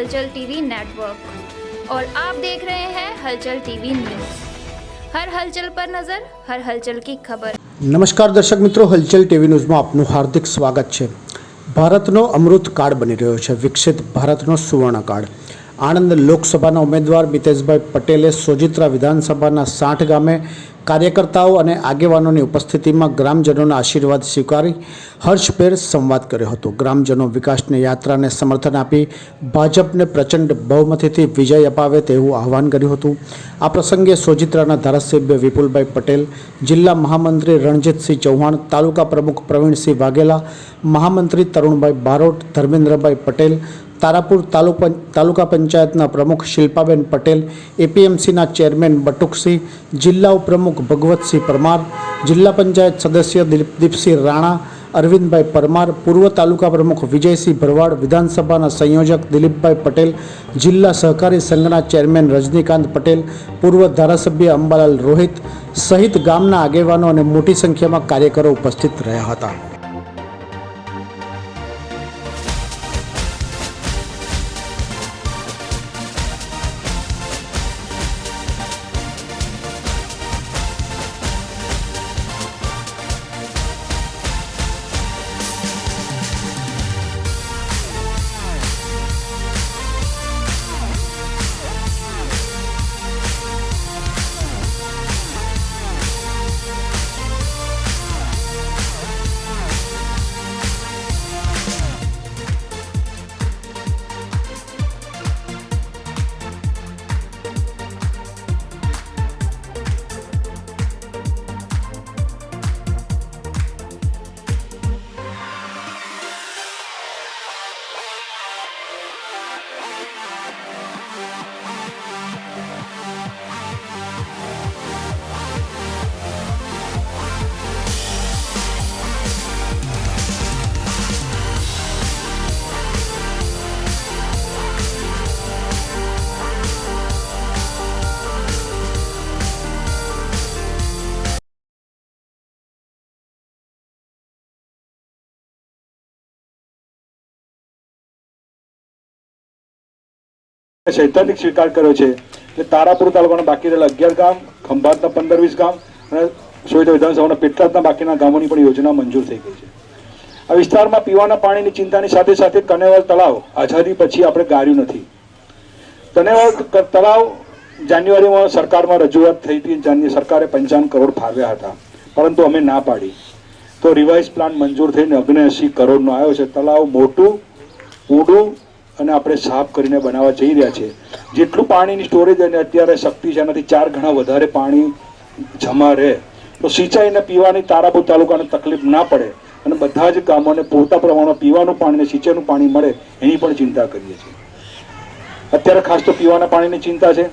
हलचल TV network और आप देख रहे हैं हलचल टीवी न्यूज हर हलचल पर नजर हर हलचल की खबर નમસ્કાર દર્શક મિત્રો હલચલ ટીવી ન્યૂઝમાં આપનું હાર્દિક સ્વાગત છે ભારતનો અમૃત કાળ બની રહ્યો છે વિકસિત ભારતનો સુવર્ણકાળ આણંદ લોકસભાના ઉમેદવાર મિતેશભાઈ પટેલે સોજિત્રા વિધાનસભાના સાઠ ગામે કાર્યકર્તાઓ અને આગેવાનોની ઉપસ્થિતિમાં ગ્રામજનોના આશીર્વાદ સ્વીકારી હર્ષભેર સંવાદ કર્યો હતો. ગ્રામજનો વિકાસની યાત્રાને સમર્થન આપી ભાજપને પ્રચંડ બહુમતીથી વિજય અપાવે તેવું આહવાન કર્યું હતું. આ પ્રસંગે સોજિત્રાના ધારાસભ્ય વિપુલભાઈ પટેલ, જિલ્લા મહામંત્રી રણજીતસિંહ ચૌહાણ, તાલુકા પ્રમુખ પ્રવીણસિંહ વાઘેલા, મહામંત્રી તરુણભાઈ બારોટ, ધર્મેન્દ્રભાઈ પટેલ તારાપુર તાલુકા તાલુકા પંચાયતના પ્રમુખ શિલ્પાબેન પટેલ, એપીએમસીના ચેરમેન બટુકસિંહ, જિલ્લા ઉપપ્રમુખ ભગવતસિંહ પરમાર, જિલ્લા પંચાયત સદસ્ય દીપસિંહ રાણા, અરવિંદભાઈ પરમાર, પૂર્વ તાલુકા પ્રમુખ વિજયસિંહ ભરવાડ, વિધાનસભાના સંયોજક દિલીપભાઈ પટેલ, જિલ્લા સહકારી સંઘના ચેરમેન રજનીકાંત પટેલ, પૂર્વ ધારાસભ્ય અંબાલાલ રોહિત સહિત ગામના આગેવાનો અને મોટી સંખ્યામાં કાર્યકરો ઉપસ્થિત રહ્યા હતા. સૈદ્ધાંતિક સ્વીકાર કર્યો છે. કે તારાપુર તાલુકાના બાકી રહેલા અગિયાર ગામ, ખંભાતના પંદર વીસ ગામ અને સોયતા વિધાનસભાના પેટલાદના બાકીના ગામોની પણ યોજના મંજૂર થઈ ગઈ છે. આ વિસ્તારમાં પીવાના પાણીની ચિંતાની સાથે સાથે કનેવાલ તળાવ આઝાદી પછી આપણે ગાર્યું નથી. કનેવાલ તળાવ જાન્યુઆરીમાં સરકારમાં રજૂઆત થઈ હતી જાન્યુ સરકારે પંચાવન કરોડ ફાળવ્યા હતા. પરંતુ અમે ના પાડી. તો રિવાઇઝ પ્લાન મંજૂર થઈને અગ્નેએસી કરોડનો આવ્યો છે. તળાવ મોટું, ઊંડું અને આપણે સાફ કરીને બનાવવા જઈ રહ્યા છીએ. જેટલું પાણીની સ્ટોરેજ અને અત્યારે શક્તિ છે, એનાથી ચાર ગણા વધારે પાણી જમા રહે. તો સિંચાઈને પીવાની તારાપુર તાલુકાને તકલીફ ના પડે અને બધા જ ગામોને પૂરતા પ્રમાણમાં પીવાનું પાણી અને સિંચાઈનું પાણી મળે એની પણ ચિંતા કરીએ છીએ. અત્યારે ખાસ તો પીવાના પાણીની ચિંતા છે.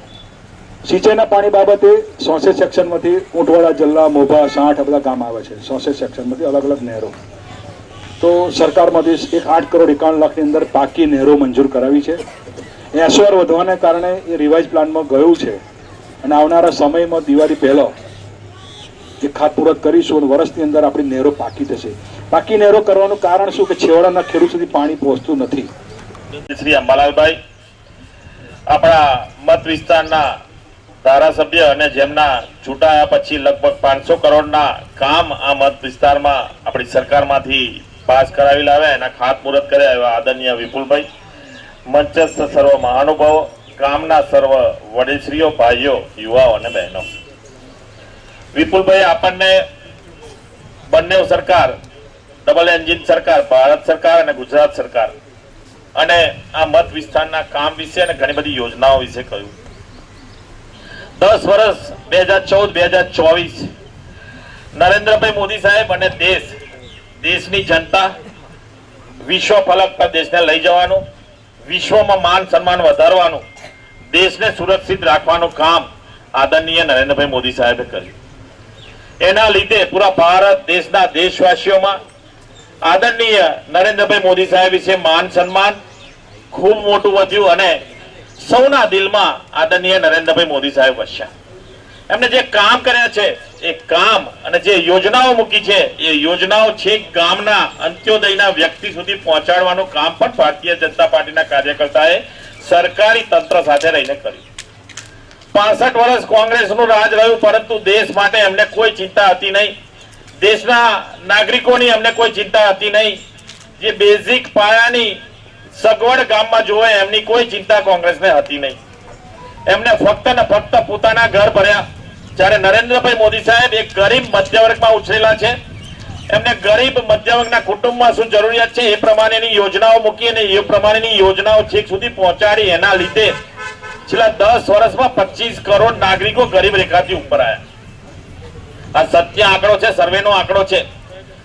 સિંચાઈના પાણી બાબતે સોસે સેક્શનમાંથી ઊંટવાડા જલ્લા, મોભા, સાઠ આ બધા ગામ આવે છે. સોસે સેક્શનમાંથી અલગ અલગ નહેરો. તો સરકારમાંથી એક આઠ કરોડ એકાવન લાખની અંદર પાકી નહેરો મંજૂર કરાવી છે. એસઓઆર વધવાને કારણે એ રિવાઇઝ પ્લાનમાં ગયું છે. અને આવનારા સમયમાં દિવાળી પહેલો એ ખાતપૂરક કરીશું અને વર્ષની અંદર આપણી નહેરો પાકી થશે પાકી નહેરો કરવાનું કારણ શું? કે છેવાડાના ખેડૂત સુધી પાણી પહોંચતું નથી. શ્રી અંબાલાલભાઈ, આપણા મત વિસ્તારના ધારાસભ્ય અને જેમના ચૂંટાયા પછી લગભગ પાંચસો કરોડના કામ આ મત વિસ્તારમાં આપણી સરકારમાંથી પાસ કરાવી લાવ્યા એના ખાતમુહૂર્ત કર્યા એવા આદરણીય વિપુલભાઈ. મંચસ્થ સર્વ મહાનુભાવો, ગામના સર્વ વડીશ્રીઓ ભાઈઓ, યુવાઓ અને બહેનો. વિપુલભાઈ, આપણને બંને સરકાર, ડબલ એન્જિન સરકાર, ભારત સરકાર અને ગુજરાત સરકાર અને આ મત વિસ્તારના કામ વિશે અને ઘણી બધી યોજનાઓ વિશે કહ્યું. દસ વર્ષ બે હજાર ચૌદ, બે હજાર ચોવીસ, નરેન્દ્રભાઈ મોદી સાહેબ અને દેશ દેશની જનતા વિશ્વ ફલક પર દેશને લઈ જવાનું, વિશ્વમાં માન સન્માન વધારવાનું, દેશને સુરક્ષિત રાખવાનું કામ આદરણીય નરેન્દ્રભાઈ મોદી સાહેબે કર્યું. એના લીધે પૂરા ભારત દેશના દેશવાસીઓમાં આદરણીય નરેન્દ્રભાઈ મોદી સાહેબ વિશે માન સન્માન ખૂબ મોટું વધ્યું અને સૌના દિલમાં આદરણીય નરેન્દ્રભાઈ મોદી સાહેબ વસ્યા. એમને જે કામ કર્યા છે એ કામ અને જે યોજનાઓ મૂકી છે, એ યોજનાઓ છેક ગામના અંત્યોદયના વ્યક્તિ સુધી પહોંચાડવાનું કામ પણ ભારતીય જનતા પાર્ટીના કાર્યકર્તાએ સરકારી તંત્ર સાથે રહીને કર્યું. પાસઠ વર્ષ કોંગ્રેસનું રાજ રહ્યું, પરંતુ દેશ માટે એમને કોઈ ચિંતા હતી નહીં. દેશના નાગરિકોની એમને કોઈ ચિંતા હતી નહીં. જે બેઝિક પાયાની સગવડ ગામમાં જોવે, એમની કોઈ ચિંતા કોંગ્રેસને હતી નહીં. એમને ફક્ત ને ફક્ત પોતાના ઘર ભર્યા. જ્યારે નરેન્દ્રભાઈ મોદી સાહેબ એક ગરીબ મધ્યવર્ગમાં ઉછરેલા છે, એમને ગરીબ મધ્યવર્ગના કુટુંબમાં શું જરૂરિયાત છે એ પ્રમાણેની યોજનાઓ મૂકી અને એ પ્રમાણેની યોજનાઓ છેક સુધી પહોંચાડી એના લીધે છેલ્લા દસ વર્ષમાં પચીસ કરોડ નાગરિકો ગરીબ રેખાથી ઉપર આવ્યા. આ સત્ય આંકડો છે, સર્વેનો આંકડો છે.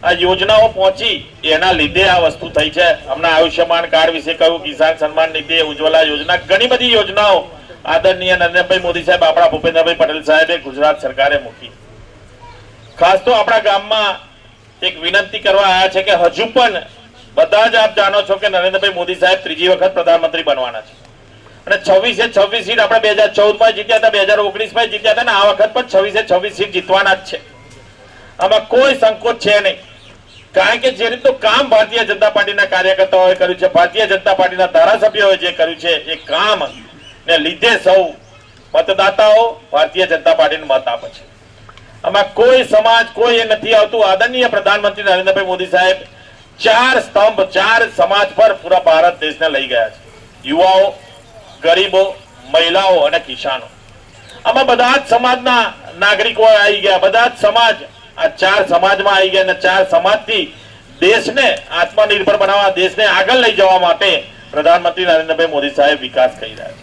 આ યોજનાઓ પહોંચી એના લીધે આ વસ્તુ થઈ છે. હમણાં આયુષ્યમાન કાર્ડ વિશે કહ્યું, કિસાન સન્માન નિધિ ઉજ્જવલા યોજના, ઘણી બધી યોજનાઓ આદરણીય નરેન્દ્રભાઈ મોદી સાહેબ, આપણા ભૂપેન્દ્રભાઈ પટેલ સાહેબે ગુજરાત સરકારે મૂકી. ખાસ તો આપણા ગામમાં એક વિનંતી કરવા આવ્યા છે કે હજુ પણ બધા જ આપ જાણો છો કે નરેન્દ્રભાઈ મોદી સાહેબ ત્રીજી વખત પ્રધાનમંત્રી બનવાના છે. અને છવ્વીસે છવ્વીસ સીટ આપણે બે હજાર ચૌદમાં જીત્યા હતા, બે હજાર ઓગણીસમાં જીત્યા હતા ને આ વખત પણ છવ્વીસે છવ્વીસ સીટ જીતવાના જ છે. આમાં કોઈ સંકોચ છે નહીં. કારણ કે જે રીતનું કામ ભારતીય જનતા પાર્ટીના કાર્યકર્તાઓએ કર્યું છે, ભારતીય જનતા પાર્ટીના ધારાસભ્યોએ જે કર્યું છે, એ કામ ને લીધે સૌ મતદાતાઓ ભારતીય જનતા પાર્ટીને મત આપે છે. આમાં કોઈ સમાજ કોઈ એ નથી આવતું. આદરણીય પ્રધાનમંત્રી નરેન્દ્રભાઈ મોદી સાહેબ ચાર સ્તંભ, ચાર સમાજ પર પૂરા ભારત દેશને લઈ ગયા છે. યુવાઓ, ગરીબો, મહિલાઓ અને કિસાનો. આમાં બધા જ સમાજના નાગરિકો આવી ગયા. બધા જ સમાજ આ ચાર સમાજમાં આવી ગયા અને ચાર સમાજથી દેશને આત્મનિર્ભર બનાવવા, દેશને આગળ લઈ જવા માટે પ્રધાનમંત્રી નરેન્દ્રભાઈ મોદી સાહેબ વિકાસ કરી રહ્યા છે.